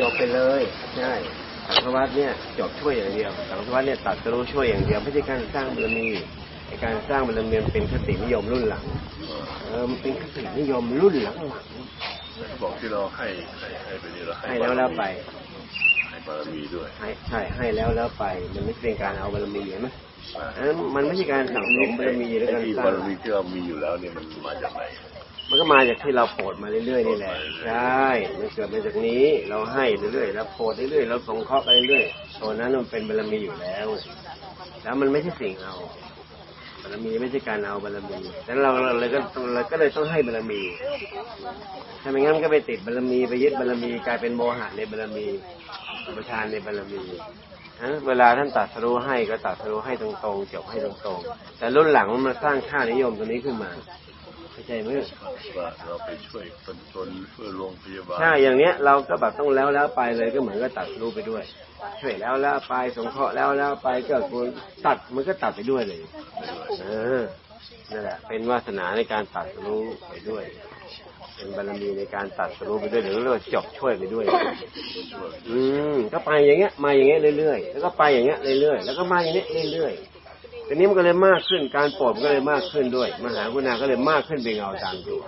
จบไปเลยใช่สังฆวัตเนี่ยจบช่วยอย่างเดียวสังฆวัตเนี่ยตัดสรู้ช่วยอย่างเดียวไม่ใช่การสร้างบารมีไอการสร้างบารมีมันเป็นคตินิยมรุ่นหลังเออมันเป็นคตินิยมรุ่นหลังหลังบอกที่เราให้ให้ให้ไปนี่เราให้แล้วแล้วไปให้บารมีด้วยให้ใช่ให้แล้วแล้วไป มันไม่เป็นการเอาบารมีเห็นไหมอันนั้นมันไม่ใช่การสั่งสมบารมีหรือการที่สร้าบางรมีที่เรามีอยู่แล้วเนี่ยมันมาจากไหน มันก็มาจากที่เราโปรดมาเรื่อยๆนี่แหละใช่มันเกิดมาจากนี้เราให้เรื่อยๆเราโปรดเรื่อยๆเราสงเคราะห์ไปเรื่อยๆตัวนั้นมันเป็นบารมีอยู่แล้วแล้วมันไม่ใช่สิ่งเอาบารมีไม่ใช่การเอาบารมีแต่เราเราเลยก็เราก็เลยต้องให้บารมี ถ้าไม่งั้นมันก็ไปติดบารมีไปยึดบารมีกลายเป็นโมหะในบารมีอุปทานในบารมีฮะเวลาท่านตัดสรู้ให้ก็ตัดสรู้ให้ตรงๆจบให้ตรงๆแต่รุ่นหลังมันมาสร้างค่านิยมตัวนี้ขึ้นมาเข้า ใจไหมว่าเราไปช่วยคนจนช่วยโรงพยาบาลใช่อย่างเนี้ยเราก็แบบต้องแล้วแล้วไปเลยก็เหมือนก็ตัดรู้ไปด้วย ช่วยแล้วแล้วไปสงเคราะห์แล้วแล้วไปก็ควรตัดมันก็ตัดไปด้วยเลยเออนั่นแหละเป็นวาสนาในการตัดรู้ไปด้วย เป็นบารมีในการตัดรู้ไปด้วยหรือเรียกว่าจบช่วยไปด้วย อืมก็ไปอย่างเงี้ย มาอย่างเงี้ยเรื่อยๆแล้วก็ไปอย่างเงี้ยเรื่อยๆแล้วก็มาอย่างเงี้ยเรื่อยๆ ทีนี้มันก็เลยมากขึ้น การปรดมันก็เลยมากขึ้นด้วย มหากรุณาก็เลยมากขึ้นเป็นเงาตามตัว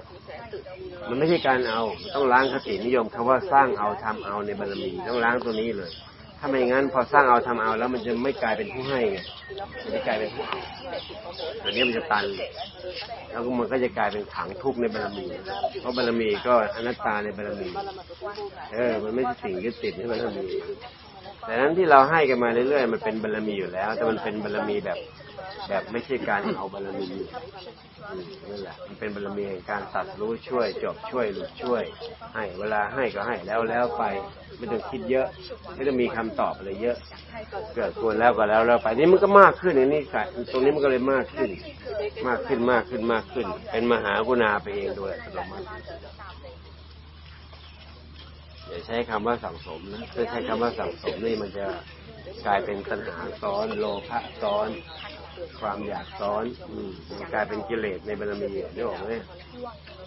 มันไม่ใช่การเอามันต้องล้างคตินิยมคำว่าสร้างเอาทำเอาในบารมีต้องล้างตัวนี้เลย ถ้าไม่งั้นพอสร้างเอาทำเอาแล้วมันจะไม่กลายเป็นผู้ให้ไงมันจะกลายเป็นผู้เอาอันนี้มันจะตันแล้วมันก็จะกลายเป็นขังทุกข์ในบารมี เพราะบารมีก็อนัตตาในบารมี เออ มันไม่ใช่สิ่งยึดติดในบารมีแต่นั้นที่เราให้กันมาเรื่อยๆ มันเป็นบารมีอยู่แล้ว แต่มันเป็นบารมีแบบ แบบไม่ใช่การเอาบารมีนั่นแหละมันเป็นบารมีแห่งการตัดรู้ช่วย จบช่วยหลุดช่วย ให้เวลาให้ก็ให้แล้วแล้วไป ไม่ต้องคิดเยอะ ไม่ต้องมีคำตอบอะไรเยอะ เกิดควรแล้วก็แล้วแล้วไปนี่มันก็มากขึ้นอันนี้ค่ะตรงนี้มันก็เลยมากขึ้น มากขึ้นมากขึ้นมากขึ้น เป็นมหากรุณาไปเองโดยอัตโนมัติอย่าใช้คำว่าสังสมนะถ้าใช้คำว่าสังสมนี่มันจะกลายเป็นตัณหาซ้อนโลภะซ้อน ความอยากซ้อนอืมมันกลายเป็นกิเลสในบารมีนึกออกไหม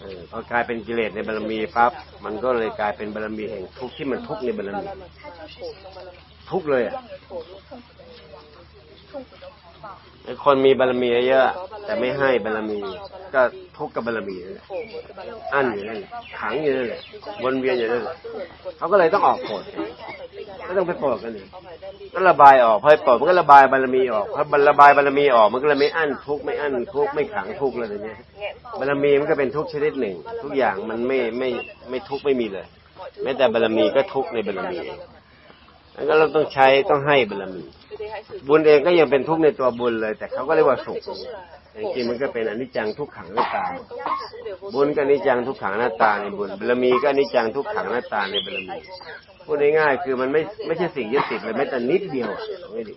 เออพอกลายเป็นกิเลสในบารมีปั๊บมันก็เลยกลายเป็นบารมีแห่งทุกข์ที่มันทุกข์ในบารมีทุกข์เลยอะไอ้ คนมีบารมีเยอะแต่ไม่ให้บารมี ก็ทุกข์กับบารมีนั่นแหละอั้นอยู่นั่นแหละขังอยู่นั่นแหละวนเวียนอยู่นั่นแหละเขาก็เลยต้องออกโกรธก็ต้องไปโกรธกันอีกก็ระบายออกพอโกรธมันก็ระบายบารมีออกพอระบายบารมีออกมันก็เลยไม่อั้นทุกข์ไม่อั้นทุกข์ไม่ขังทุกข์เลยเนี้ยบารมีมันก็เป็นทุกข์ชนิดหนึ่ง ทุกอย่างมันไม่ไม่ไม่ทุกข์ไม่มีเลยแม้แต่บารมีก็ทุกข์ในบารมีเอง แล้วก็เราต้องใช้ต้องให้บารมี บุญเองก็ยังเป็นทุกข์ในตัวบุญเลย แต่เขาก็เรียกว่าสุขจริงๆมันก็เป็นอนิจจังทุกขังหน้าตา บุญก็อนิจจังทุกขังหน้าตาในบุญบารมีก็อนิจจังทุกขังหน้าตาในบารมีพูดง่ายๆคือมันไม่ไม่ใช่สิ่งยึดติดเลยแม้แต่นิดเดียวไม่ดี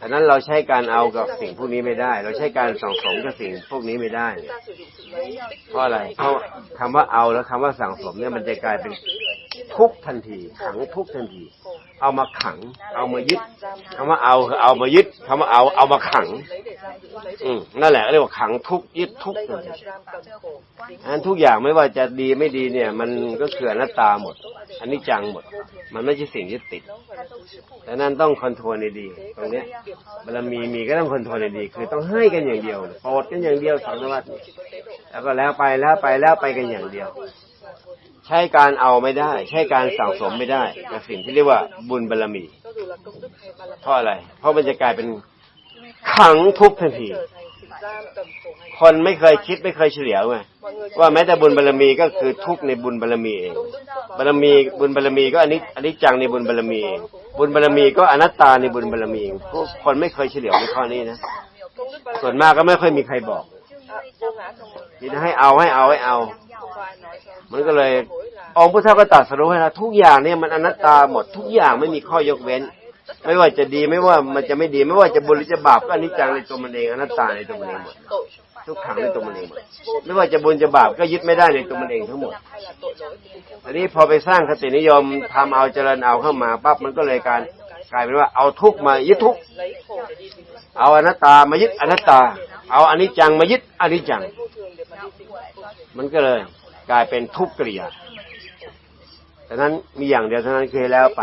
ฉะนั้นเราใช้การเอากับสิ่งพวกนี้ไม่ได้ เราใช้การสั่งสมกับสิ่งพวกนี้ไม่ได้ เพราะอะไรเพราะคำว่าเอาแล้วคำว่าสั่งสมเนี่ยมันจะกลายเป็น ทุกข์ทันที ขังทุกข์ทันที เอามาขัง เอามายึดคำว่าเอาคือเอามายึดคำว่าเอาเอามาขัง อืมนั่นแหละเรียกว่าขังทุกข์ยึดทุกข์ทันทีอันทุกอย่างไม่ว่าจะดีไม่ดีเนี่ย มันก็คืออนัตตาหมด อันนี้จังหมด มันไม่ใช่สิ่งยึดติดดังนั้นต้องคอนโทรลในดีตรงเนี้ยบารมีมีก็ต้องคอนโทรลในดีคือต้องให้กันอย่างเดียวโปรดกันอย่างเดียวสังวัตแล้วก็แล้วไปแล้วไปแล้วไปกันอย่างเดียว ใช้การเอาไม่ได้ ใช้การสั่งสมไม่ได้กับสิ่งที่เรียกว่าบุญบารมี เพราะอะไร เพราะมันจะกลายเป็นขังทุกข์ทันทีคนไม่เคยคิดไม่เคยเฉลียวไงว่าแม้แต่บุญบารมีก็คือทุกข์ในบุญบารมีเองบารมีบุญบารมีก็อันนี้อันนี้จังในบุญบารมีเองบุญบารมีก็อนัตตาในบุญบารมีเองพวกคนไม่เคยเฉลียวในข้อนี้นะส่วนมากก็ไม่ค่อยมีใครบอกมีแต่ให้เอาให้เอาให้เอา มันก็เลยองค์พุทธก็ตัดสรุปให้เราทุกอย่างเนี่ยมันอนัตตาหมดทุกอย่างไม่มีข้อยกเว้น ไม่ว่าจะดีไม่ว่ามันจะไม่ดีไม่ว่าจะบุญหรือจะบาปก็อนิจจังในตัวมันเองอนัตตาในตัวมันเองหมดทุกขังในตัวมันเองหมดไม่ว่าจะบุญจะบาปก็ยึดไม่ได้ในตัวมันเองทั้งหมดอันนี้พอไปสร้างคตินิยมทำเอาเจริญเอาเข้ามาปั๊บมันก็เลยการกลายเป็นว่าเอาทุกมายึดทุกเอาอนัตตามายึดอนัตตา เอาอนิจจังมายึดอนิจจัง มันก็เลย กลายเป็นทุกข์กริยาดังนั้นมีอย่างเดียวเท่านั้นคือแล้วไป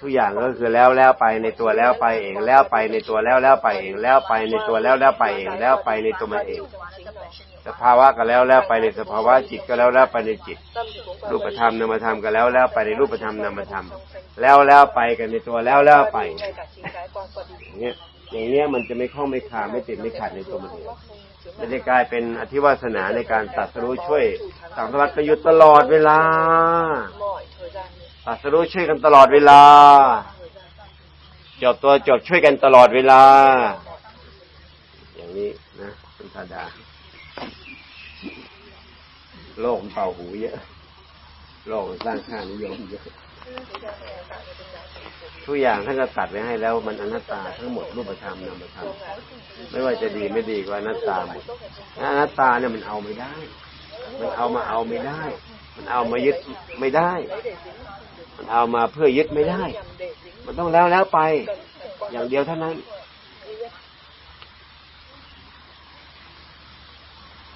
ทุกอย่างก็คือแล้วแล้วไปในตัวแล้วไปเองแล้วไปในตัวแล้วแล้วไปเองแล้วไปในตัวแล้วแล้วไปเองแล้วไปในตัวมันเอง สภาวะก็แล้วแล้วไปในสภาวะจิตก็แล้วแล้วไปในจิต รูปธรรมนามธรรมก็แล้วแล้วไปในรูปธรรมนามธรรม แล้วแล้วไปกันในตัวแล้วแล้วไปอย่างเงี้ยอย่างเงี้ยมันจะไม่ข้องไม่ขาไม่ติดไม่ขัดในตัวมันเอง มันจะกลายเป็นอธิวาสนาในการตัดสรู้ช่วยสังสารวัตประยุทธ์ตลอดเวลาตัดสรู้ช่วยกันตลอดเวลา จบตัวจบช่วยกันตลอดเวลา อย่างนี้นะคุณธาดา โลกเป่าหูเยอะ โลกสร้างค่านิยมเยอะ ทุกอย่างท่านก็ตัดไว้ให้แล้ว มันอนัตตาทั้งหมดรูปธรรมนามธรรมไม่ว่าจะดีไม่ดีก็อนัตตาหมดอนัตตาเนี่ยมันเอาไม่ได้ มันเอามาเอาไม่ได้ มันเอามายึดไม่ได้ มันเอามาเพื่อยึดไม่ได้ มันต้องแล้วแล้วไป อย่างเดียวเท่านั้น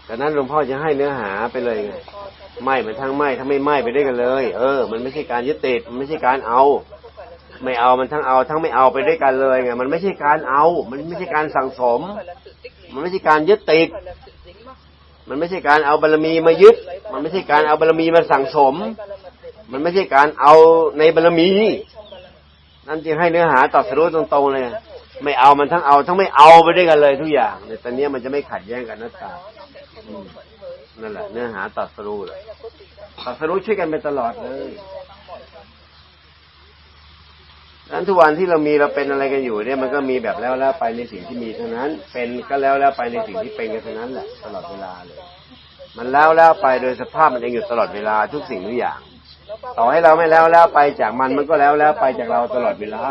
แต่นั้นหลวงพ่อจะให้เนื้อหาไปเลยไง ไหม้มันทั้งไหม้ทั้งไม่ไหม้ไปด้วยกันเลย เออ มันไม่ใช่การยึดติดมันไม่ใช่การเอา ไม่เอามันทั้งเอา ทั้งไม่เอาไปด้วยกันเลยไงมันไม่ใช่การเอา มันไม่ใช่การสั่งสม มันไม่ใช่การยึดติดมันไม่ใช่การเอาบารมีมายึด มันไม่ใช่การเอาบารมีมาสั่งสม มันไม่ใช่การเอาในบารมี นั่นจึงให้เนื้อหาตรัดสรู้ตรงๆเลย ไม่เอามันทั้งเอา ทั้งไม่เอาไปด้วยกันเลยทุกอย่างในตอนนี้มันจะไม่ขัดแย้งกันนัตา นั่นแหละเนื้อหาตรัดสรู้เลยตรัดสรู้ช่วยกันไปตลอดเลยนั้นทุกวันที่เรามีเราเป็นอะไรกันอยู่เนี่ยมันก็มีแบบแล้วแล้วไปในสิ่งที่มีเท่านั้น เป็นก็แล้วแล้วไปในสิ่งที่เป็นกันเท่านั้นแหละตลอดเวลาเลย มันแล้วแล้วไปโดยสภาพมันเองอยู่ตลอดเวลาทุกสิ่งทุกอย่าง ต่อให้เราไม่แล้วแล้วไปจากมันมันก็แล้วแล้วไปจากเราตลอดเวลา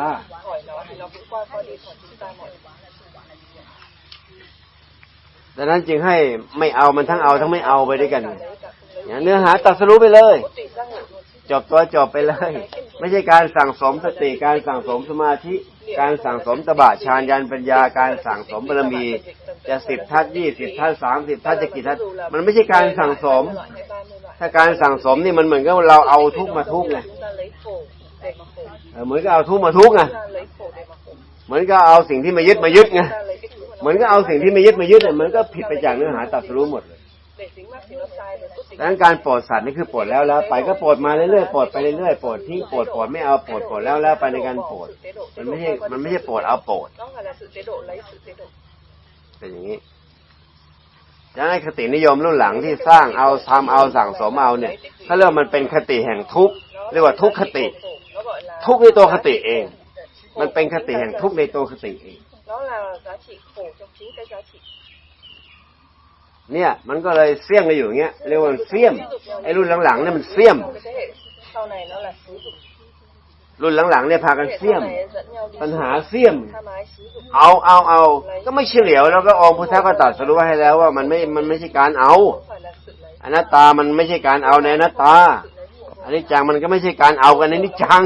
ดังนั้นจึงให้ไม่เอามันทั้งเอาทั้งไม่เอาไปด้วยกันอย่างเนื้อหาตัดสรุปไปเลย จบตัวจบไปเลย ไม่ใช่การสั่งสมสติการสั่งสมสมาธิ การสั่งสมตบะฌานญาณปัญญาการสั่งสมบารมี จะสิบทัศยี่สิบทัศสามสิบทัศจะกี่ทัศมันไม่ใช่การสั่งสม ถ้าการสั่งสมนี่มันเหมือนกับเราเอาทุกมาทุกไงเหมือนกับเอาทุกมาทุกไงเหมือนกับเอาสิ่งที่มายึดมายึดไง เหมือนกับเอาสิ่งที่ไม่ยึดมายึดเนี่ยมันก็ผิดไปจากเนื้อหาตัดสรู้หมดเลยดังนั้นการโปรดสัตว์นี่คือโปรดแล้วแล้วไปก็โปรดมาเรื่อยๆโปรดไปเรื่อยๆโปรดทิ้งโปรดโปรดไม่เอาโปรดโปรดแล้วแล้วไปในการโปรดมันไม่ใช่มันไม่ใช่โปรดเอาโปรดเป็นอย่างนี้ดังนั้นคตินิยมรุ่นหลังที่สร้างเอาทำเอาสั่งสมเอาเนี่ย ถ้าเรียกว่ามันเป็นคติแห่งทุกข์เรียกว่าทุกขติ ทุกในตัวคติเอง มันเป็นคติแห่งทุกในตัวคติเอง đó là giá trị khổ trong chính cái giá trị เนี่ยมันก็เลยเสี่ยงกันอยู่อย่างเงี้ยเรียกว่ามันเสี่ยมไอ้รุ่นหลังๆเนี่ยมันเสี่ยม cái thế hệ sau này nó là xúi dục รุ่นหลังๆเนี่ยพากัน thế hệ เสี่ย sau ม này dẫn nhau đi ปัญหาเสี่ยม tham ái xúi dục เอาเอาเอาก็ไม่เฉลียวแล้วก็องค์พุทธก็ตรัดสรุปให้แล้วว่ามันไม่มันไม่ใช่การเอา không phải là sự lấy อนัตตามันไม่ใช่การเอาในอนัตตาอันนี้จังมันก็ไม่ใช่การเอากันในนิจจัง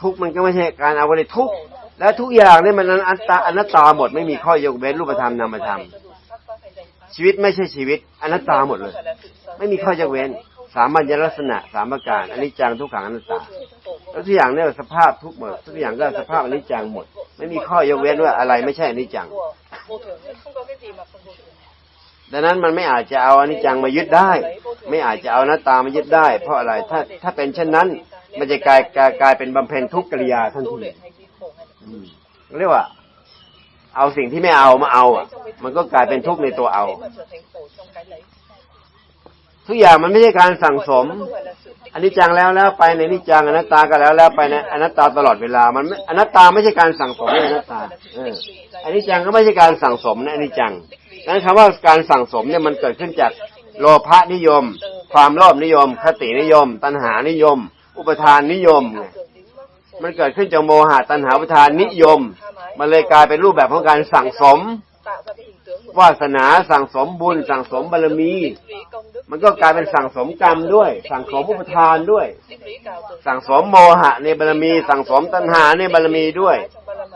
ทุกข์มันก็ไม่ใช่การเอากันในทุกข์ และทุกอย่างเนี่ยมันอนัตตาอนัตตาหมดไม่มีข้อยกเว้นรูปธรรมนามธรรมชีวิตไม่ใช่ชีวิตอนัตตาหมดเลย ไม่มีข้อยกเว้น สามัญลักษณะสามประการอนิจจังทุกขังอนัตตาแล้วทุกอย่างเนี่ยสภาพทุกหมดทุกอย่างก็สภาพอนิจจังหมด ไม่มีข้อยกเว้นว่าอะไรไม่ใช่อนิจจังดังนั้นมันไม่อาจจะเอาอนิจจังมายึดได้ ไม่อาจจะเอาหน้าตามายึดได้ เพราะอะไรถ้าถ้าเป็นเช่นนั้น มันจะกลายกลายเป็นบำเพ็ญทุกกิริยาทันที luyện hành vi khổ hay là อืม เรียกว่า เอาสิ่งที่ไม่เอามาเอาอะ มันก็กลายเป็นทุกข์ในตัวเอา ทุกอย่างมันไม่ใช่การสั่งสม nó không phải là sự tích อนิจจังแล้วแล้วไปในนิจจังอนัตตาก็แล้วแล้วไปในอนัตตาตลอดเวลา มันอนัตตาไม่ใช่การสั่งสมในอนัตตาอออนิจจังก็ไม่ใช่การสั่งสมในอันิจจังดังนั้นคำว่าการสั่งสมเนี่ยมันเกิดขึ้นจากโลภะนิยม ความโลภนิยม คตินิยม ตัณหานิยม อุปทานนิยม มันเกิดขึ้นจากโมหะตัณหาอุปทานนิยม มันเลยกลายเป็นรูปแบบของการสั่งสมวาสนาสั่งสมบุญ สั่งสมบารมี มันก็กลายเป็นสั่งสมกรรมด้วย สั่งสมอุปทานด้วย สั่งสมโมหะในบารมี สั่งสมตัณหาในบารมีด้วย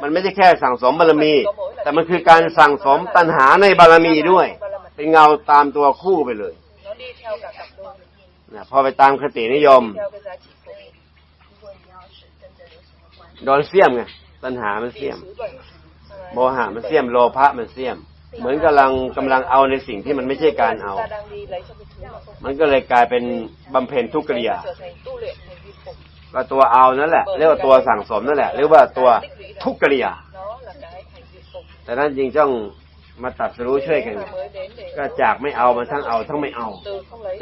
มันไม่ใช่แค่สั่งสมบารมี แต่มันคือการสั่งสมตัณหาในบารมีด้วย เป็นเงาตามตัวคู่ไปเลยนะพอไปตามคตินิยม theo cái giá trị của mình โดนเสียมไงตัณหามันเสียมโมหะมันเสียมโลภะมันเสียม เหมือนกำลังกำลังเอาในสิ่งที่มันไม่ใช่การเอา มันก็เลยกลายเป็นบำเพ็ญทุกขกิริยาก็ตัวเอานั่นแหละ เรียกว่าตัวสั่งสมนั่นแหละหรือว่าตัวทุกขกิริยา แต่นั้นจริงต้องมาตัดสรู้ช่วยกัน ก็จากไม่เอามันทั้งเอาทั้งไม่เอา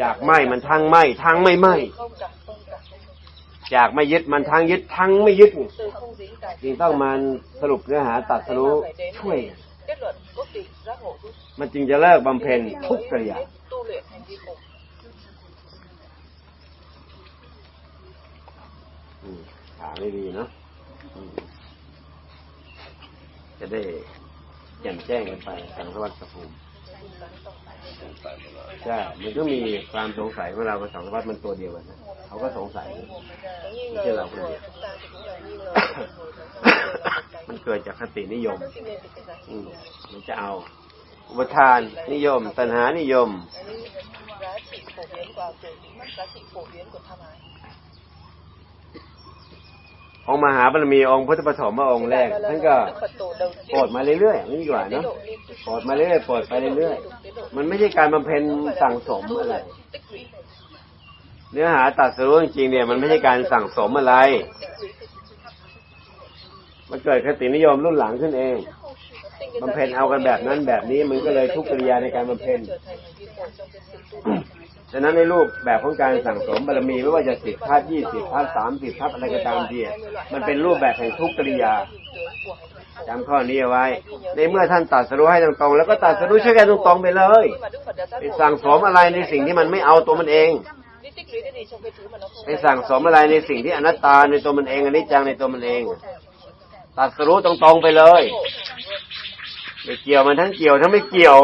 จากไม่มันทั้งไม่ทั้งไม่ไม่ จากไม่ยึดมันทั้งยึดทั้งไม่ยึด từ không dính cả จึงต้องมาสรุปเนื้อหาตัดสรู้ช่วย มันจึงจะเลิกบำเพ็ญทุกขกิริยา tu luyện hành vi khổ อืมถามไม่ดีเนาะจะได้แจ่มแจ้งกันไปทางสวัสดิภูมิ สงสัยหมดแล้ใช่ มันก็มีความสงสัยเมื่อเราไปสังวัตมันตัวเดียวนนะเขาก็สงสัยไม่ใช่เราคนเดียวมันเกิดจากคตินิยมมันจะเอาอุปทานนิยม ตัณหานิยม องค์มหาบารมีองค์พุทธปฐมพระองค์แรกท่านก็ Đức Phật tổ đầu โปรดมาเรื่อยๆนี่ดีกว่า tiên เนาะ độ liên tục โปรดมาเรื่อยๆโปรดไปเรื่อยๆมันไม่ใช่การบำเพ็ญสั่งสมอะไร tích lũy เนื้อหาตัดสู้จริงๆเนี่ยมันไม่ใช่การสั่งสมอะไร มันเกิดคตินิยมรุ่นหลังขึ้นเอง sinh cái บำ giá เพ็ญ trị เอากันแบบนั้นแบบนี้มันก็เลยทุกกิริยาในการบำเพ็ญ ฉะนั้นในรูปแบบของการสั่งสมบารมีไม่ว่าจะสิบทัศยี่สิบทัศสามสิบทัศอะไรก็ตามทีมันเป็นรูปแบบแห่งทุกกิริยาจำข้อนี้เอาไว้ ในเมื่อท่านตัดสรู้ให้ตรงๆแล้วก็ตัดสรู้ช่วยกันตรงๆไปเลยไปสั่งสมอะไรในสิ่งที่มันไม่เอาตัวมันเองไปสั่งสมอะไรในสิ่งที่อนัตตาในตัวมันเองอนิจจังในตัวมันเอง ตัดสรู้ตรงๆไปเลยไม่เกี่ยวมันทั้งเกี่ยวทั้งไม่เกี่ยว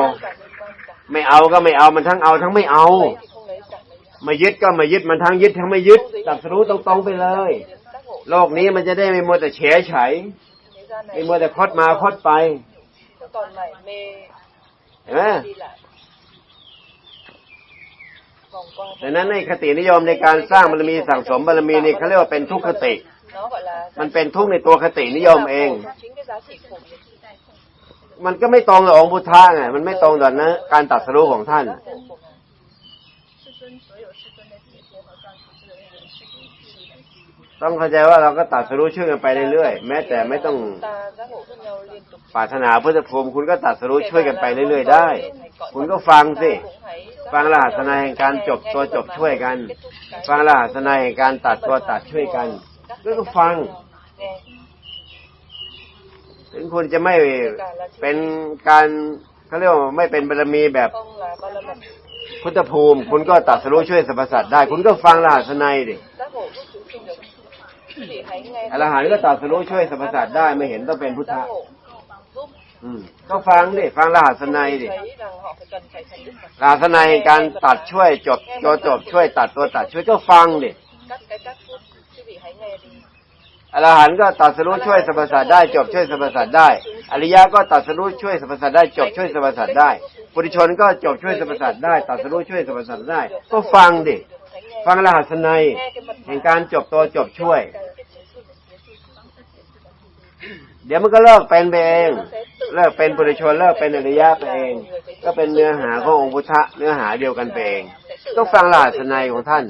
ไม่เอาก็ไม่เอามันทั้งเอาทั้งไม่เอา ไม่ยึดก็ไม่ยึดมันทั้งยึดทั้งไม่ยึดตัดสรู้ตรงๆไปเลย โลกนี้มันจะได้ไม่มัวแต่เฉยเฉยไม่มัวแต่คดมาคดไปเห็นไหมดังนั้นในคตินิยมในการสร้างบารมีสั่งสมบารมีนี่เขาเรียกว่าเป็นทุกขติ มันเป็นทุกในตัวคตินิยมเอง มันก็ไม่ตรงกับองค์พุทธะไงมันไม่ตรงกับนะการตัดสรู้ของท่าน ต้องเข้าใจว่าเราก็ตัดสรู้ช่วยกันไปเรื่อยๆแม้แต่ไม่ต้อง ta giác ngộ với nhau liên tục ปรารถนาพุทธภูมิคุณก็ตัดสรู้ช่วยกันไปเรื่อยๆได้ คุณก็ฟังสิฟังรหัสนายแห่งการจบตัวจบช่วยกัน ฟังรหัสนายแห่งการตัดตัวตัดช่วยกันก็ฟัง nghe ถึงคุณจะไม่เป็นการเขาเรียกว่าไม่เป็นบารมีแบบ không là ba la mật พุทธภูมิ คุณก็ตัดสรู้ช่วยสรรพสัตว์ได้ คุณก็ฟังรหัสนายดิ อรหันต์ก็ตัดสรู้ช่วยสรรพสัตว์ได้ไม่เห็นต้องเป็นพุทธะ giác ngộ giúp อืมก็ฟังดิฟังรหัสนายดิ thấy rằng họ phải cần phải thành đức Phật รหัสนายแห่งการตัดช่วยจบตัวจบช่วยตัดตัวตัดช่วยก็ฟังดิ các cái các phút quý vị hãy nghe đi อรหันต์ก็ตัดสรู้ช่วยสรรพสัตว์ได้จบช่วยสรรพสัตว์ได้ อริยะก็ตัดสรู้ช่วยสรรพสัตว์ได้จบช่วยสรรพสัตว์ได้ปุถุชนก็จบช่วยสรรพสัตว์ได้ตัดสรู้ช่วยสรรพสัตว์ได้ ก็ฟังดิ hãy nghe ฟังรหัสนัยแห่งการจบตัวจบช่วย เดี๋ยวมันก็เลิกเป็นไปเอง เลิกเป็นปุถุชนเลิกเป็นอริยะไปเอง ก็เป็นเนื้อหาขององค์พุทธะเนื้อหาเดียวกันไปเองต้องฟังรหัสนัยของท่าน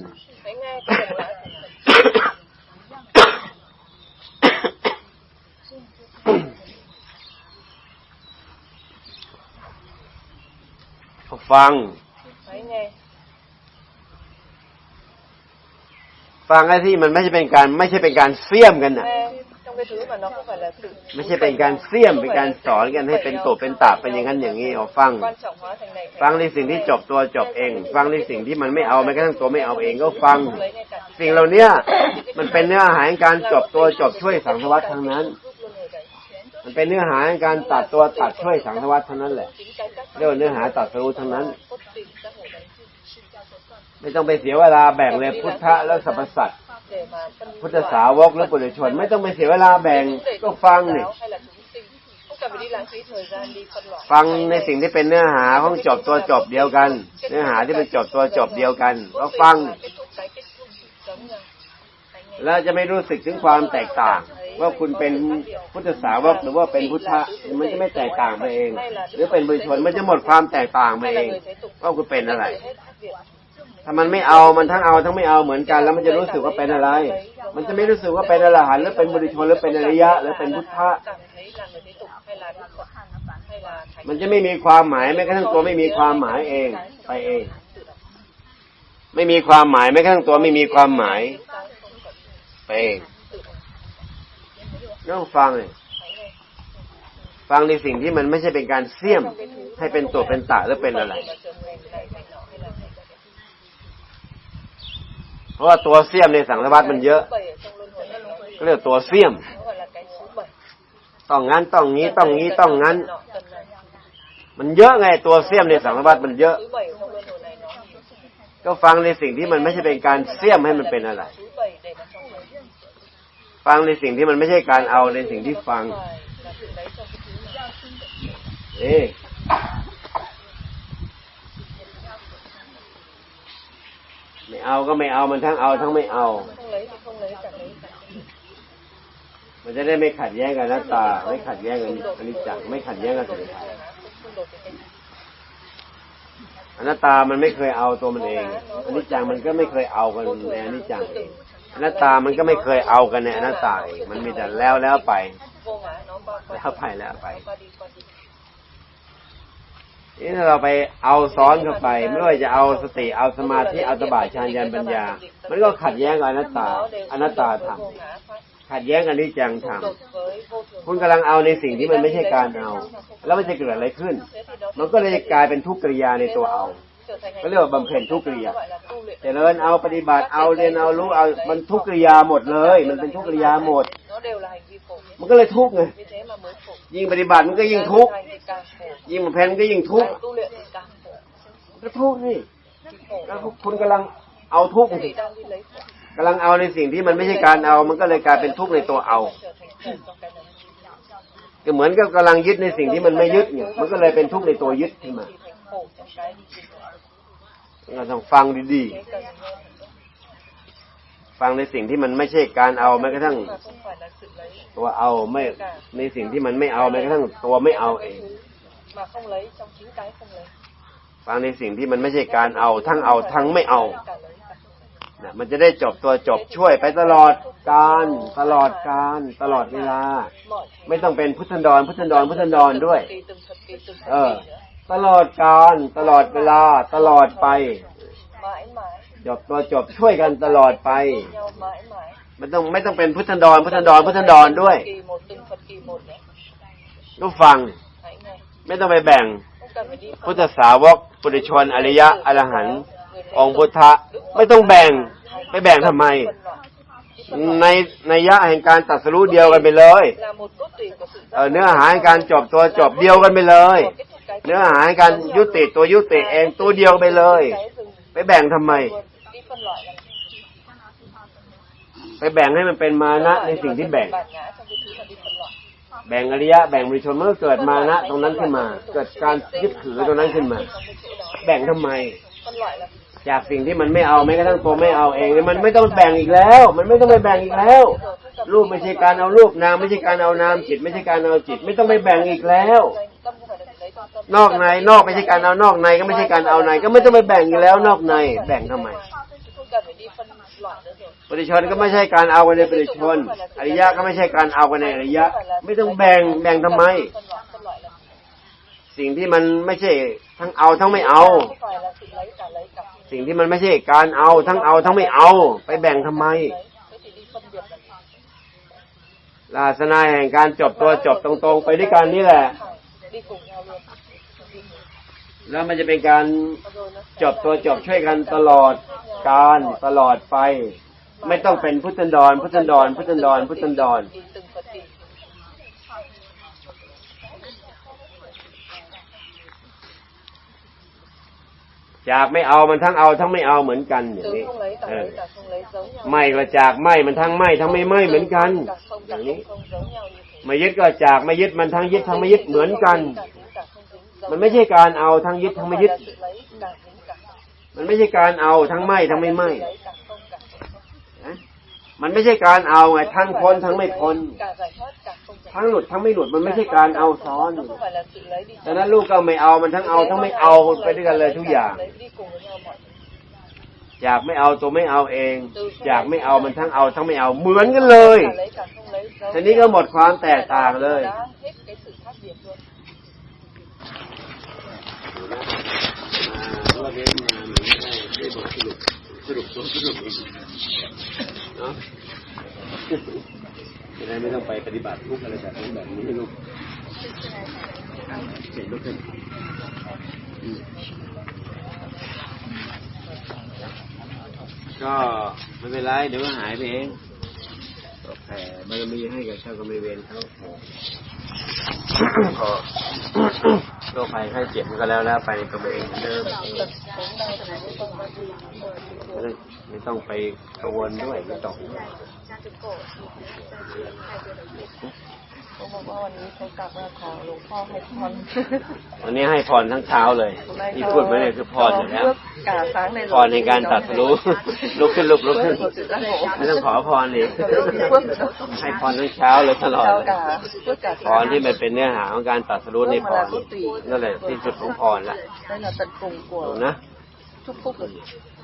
ฟัง ฟังไอ้ที่มันไม่ใช่เป็นการไม่ใช่เป็นการเสี่ยมกันน่ะ nghe trong cái thứ mà nó không phải là tự ไม่ใช่เป็นการเสี่ยมเป็นการสอนกันให้เป็นตัวเป็นตาเป็นอย่างนั้นอย่างนี้เอาฟัง quan trọng hóa thành này ฟังในสิ่งที่จบตัวจบเอง ฟังในสิ่งที่มันไม่เอาแม้กระทั่งตัวไม่เอาเองก็ฟัง lấy ngay cả สิ่งเหล่าเนี้ยมันเป็นเนื้อหาแห่งการจบตัวจบช่วยสังสวัตทั้งนั้น giúp luôn người đấy มันเป็นเนื้อหาแห่งการตัดตัวตัดช่วยสังสวัตทั้งนั้นแหละ chính cái các เรียกว่าเนื้อหาตัดสรู้ทั้งนั้น ไม่ต้องไปเสียเวลาแบ่งเลยพุทธะและสรรพสัตว์ để mà phân พุทธสาวกและปุถุชน ไม่ต้องไปเสียเวลาแบ่งก็ฟังนี่ giáo hay là chúng sinh không cần phải đi lãng phí thời gian đi phân loại ฟังในสิ่งที่เป็นเนื้อหาของจบตัวจบเดียวกัน เนื้อหาที่เป็นจบตัวจบเดียวกันก็ฟัง kết thúc cái kết thúc giống nhau Hãy nghe. แล้วจะไม่รู้สึกถึงความแตกต่าง ว่าคุณเป็นพุทธสาวกหรือว่าเป็นพุทธะมันจะไม่แตกต่างไปเอง หรือเป็นบุญชนมันจะหมดความแตกต่างไป hay เอ là ง người thế tục ว่าคุณเป็นอะไร ถ้ามันไม่เอามันทั้งเอาทั้งไม่เอาเหมือนกัน แล้วมันจะรู้สึกว่าเป็นอะไร มันจะไม่รู้สึกว่าเป็นอรหันต์หรือเป็นบุรุชนหรือเป็นอริยะหรือเป็นพุทธะมันจะไม่มีความหมายแม้กระทั่งตัวไม่มีความหมายเอง ไปเอง ไม่มีความหมายแม้กระทั่งตัวไม่มีความหมาย ไปเองต้องฟังเลยฟังในสิ่งที่มันไม่ใช่เป็นการเสี่ยมให้เป็นตัวเป็นตะหรือเป็นอะไร เพราะว่าตัวเสี่ยมในสังสารวัตมันเยอะก็เรียกตัวเสี่ยม ต้องงั้นต้องงี้ต้องงี้ต้องงั้น มันเยอะไงตัวเสี่ยมในสังสารวัตมันเยอะ ก็ฟังในสิ่งที่มันไม่ใช่เป็นการเสี่ยมให้มันเป็นอะไร ฟังในสิ่งที่มันไม่ใช่การเอาในสิ่งที่ฟัง เอ๊ะไม่เอา ก็ไม่เอามันทั้งเอาทั้งไม่เอา มันจะได้ไม่ขัดแย้งกับหน้าตา ไม่ขัดแย้งกับอนิจจังไม่ขัดแย้งกับสมุทัย xung đột với cái อนัตตามันไม่เคยเอาตัวมันเองอนิจจังมันก็ไม่เคยเอากันในอนิจจังเองอนัตตามันก็ไม่เคยเอากันในอนัตตาเองมันมีแต่แล้วแล้วไป แล้วไปแล้วไป นี่ถ้าเราไปเอาซ้อนเข้าไป ไม่ว่าจะเอาสติเอาสมาธิเอาตบะฌานญาณปัญญา มันก็ขัดแย้งกับอนัตตาอนัตตาธรรมขัดแย้งกับอนิจจังธรรมคุณกำลังเอาในสิ่งที่มันไม่ใช่การเอา แล้วมันจะเกิดอะไรขึ้น มันก็เลยกลายเป็นทุกขกิริยาในตัวเอาก็เรียกว่าบำเพ็ญทุกขกิริยาเจริญเอาปฏิบัติเอาเรียนเอารู้เอามันทุกขกิริยาหมดเลย มันเป็นทุกขกิริยาหมด มันก็เลยทุกข์ไง vì thế mà mới phổ ยิ่งปฏิบัติมันก็ยิ่งทุกข์ càng hành thì càng phổ ยิ่งบำเพ็ญก็ยิ่งทุกข์ càng tu luyện thì càng phổ ก็ทุกข์นี่ thì phổ แล้วคุณกำลังเอาทุกข์ thì đang đi lấy phổ กำลังเอาในสิ่งที่มันไม่ใช่การเอา มันก็เลยกลายเป็นทุกข์ในตัวเอา trở thành phổ trong cái này ก็เหมือนกับกำลังยึดในสิ่งที่มันไม่ยึดเนี่ย มันก็เลยเป็นทุกข์ในตัวยึดขึ้นมา thì thành khổ trong cái đi tìm phổ เราต้องฟังดี thế cần nghe ๆ ฟังในสิ่งที่มันไม่ใช่การเอาแม้กระทั่ง ตัวเอาไม่ในสิ่งที่มันไม่เอาแม้กระทั่งตัวไม่เอาเองฟังในสิ่งที่มันไม่ใช่การเอา ทั้งเอาทั้งไม่เอา cả lấy cả không lấy นะมันจะได้จบตัวจบช่วยไปตลอดการตลอดการตลอดเวลา ไม่ต้องเป็นพุทธันดร พุทธันดรพุทธันดรด้วย เออ ตลอดการตลอดเวลา ตลอดไป จบตัวจบช่วยกันตลอดไป nhau mãi mãi ไม่ต้องไม่ต้องเป็นพุทธันดร พุทธันดรพุทธันดรด้วย kỳ một từng thập kỷ một nữa ก็ฟัง hãy nghe ไม่ต้องไปแบ่ง không cần phải đi พุทธสาวกปุถุชนอริยะอรหันต์องค์พุทธะไม่ต้องแบ่งไปแบ่งทำไม ในในยะแห่งการตรัดสรู้เดียวกันไปเลย là một cốt tủy của sự เออเนื้อหาแห่งการจบตัวจบเดียวกันไปเลย kết thúc cái เนื้อหาแห่งการยุติตัวยุติเองตัวเดียวไปเลย cái rừng ไปแบ่งทำไม ไปแบ่งให้มันเป็นมานะในสิ่งที่แบ่ง bản ngã trong cái thứ mà đi phân loại แบ่งอริยะแบ่งบริชนเมื่อเกิดมานะตรงนั้นขึ้นมา เกิดการยึดถือตรงนั้นขึ้นมา trong cái chỗ đó แบ่งทำไม phân loại là จากสิ่งที่มันไม่เอาแม้กระทั่งตัวไม่เอาเองเนี่ยมันไม่ต้องแบ่งอีกแล้ว มันไม่ต้องไปแบ่งอีกแล้วรูปไม่ใช่การเอารูปนามไม่ใช่การเอานามจิต ไม่ใช่การเอาจิต ไม่ต้องไปแบ่งอีกแล้ว tâm không phải là lấy trong tâm นอกในนอกไม่ใช่การเอานอกในก็ไม่ใช่การเอาใน ก็ไม่ต้องไปแบ่งอีกแล้ว นอกใน แบ่งทำไม ปฏิชนก็ไม่ใช่การเอากันในปฏิชน อริยะก็ไม่ใช่การเอากันในอริยะ ไม่ต้องแบ่งแบ่งทำไม สิ่งที่มันไม่ใช่ทั้งเอาทั้งไม่เอา สิ่งที่มันไม่ใช่การเอาทั้งเอาทั้งไม่เอา ไปแบ่งทำไมลาสนาแห่งการจบตัวจบตรงๆ ไปด้วยกันนี่แหละ แล้วมันจะเป็นการจบตัวจบช่วยกันตลอดการตลอดไป ไม่ต้องเป็นพุทธันดร พุทธันดร พุทธันดร พุทธันดร đi từng Phật tỷ จากไม่เอามันทั้งเอาทั้งไม่เอาเหมือนกันอย่าง từ นี้ không lấy cả เออ lấy cả không lấy giống nhau ไม่ก็จากไม่มันทั้งไม่ทั้งไม่ไม่เหมือนกัน cả không อย่า cả งนี้ không không giống nhau như thế ไม่ยึดก็จากไม่ยึดมันทั้งยึดทั้งไม่ยึดเหมือนกัน มันไม่ใช่การเอาทั้งยึดทั้งไม่ยึด มันไม่ใช่การเอาทั้งไม่ทั้งไม่ไม่นะ มันไม่ใช่การเอาไงทั้งพ้นทั้งไม่พ้นทั้งหลุดทั้งไม่หลุดมันไม่ใช่การเอาซ้อนดังนั้นลูกก็ไม่เอามันทั้งเอาทั้งไม่เอาไปด้วยกันเลยทุกอย่าง อยากไม่เอาตัวไม่เอาเอง อยากไม่เอามันทั้งเอาทั้งไม่เอาเหมือนกันเลยทีนี้ก็หมดความแตกต่างเลยว่าเรียนมาเหมือนได้ได้บทสรุป สรุปสรุปเองเนาะจะได้ไม่ต้องไปปฏิบัติทุกอะไรแบบนี้แบบนี้ลูกเห็นลูกขึ้นอืมก็ไม่เป็นไรเดี๋ยวก็หายไปเองแผ่บารมีให้กับเจ้ากรรมนายเวรเขา พอโรคภัยไข้เจ็บมันก็แล้วแล้วไปกับตัวเองเหมือนเดิมไม่ต้องไม่ต้องไปกังวลด้วยไม่ต้อง เขาบอกว่าวันนี้เขากลับมาขอหลวงพ่อให้พรวันนี้ให้พรทั้งเช้าเลย ที่พูดมาเนี่ยคือพรอยู่แล้วเพื่อกาช้างในพรในการตรัดรู้ลุกขึ้นลุกลุกขึ้นไม่ต้องขอพรอีกให้พรทั้งเช้าเลยตลอดเจ้าเลยกาเพื่อกาพรที่มันเป็นเนื้อหาของการตรัดรู้ในพรนั่นแหละที่สุดของพรละได้เราตัดกลุ่มกลัวถูกนะทุกๆ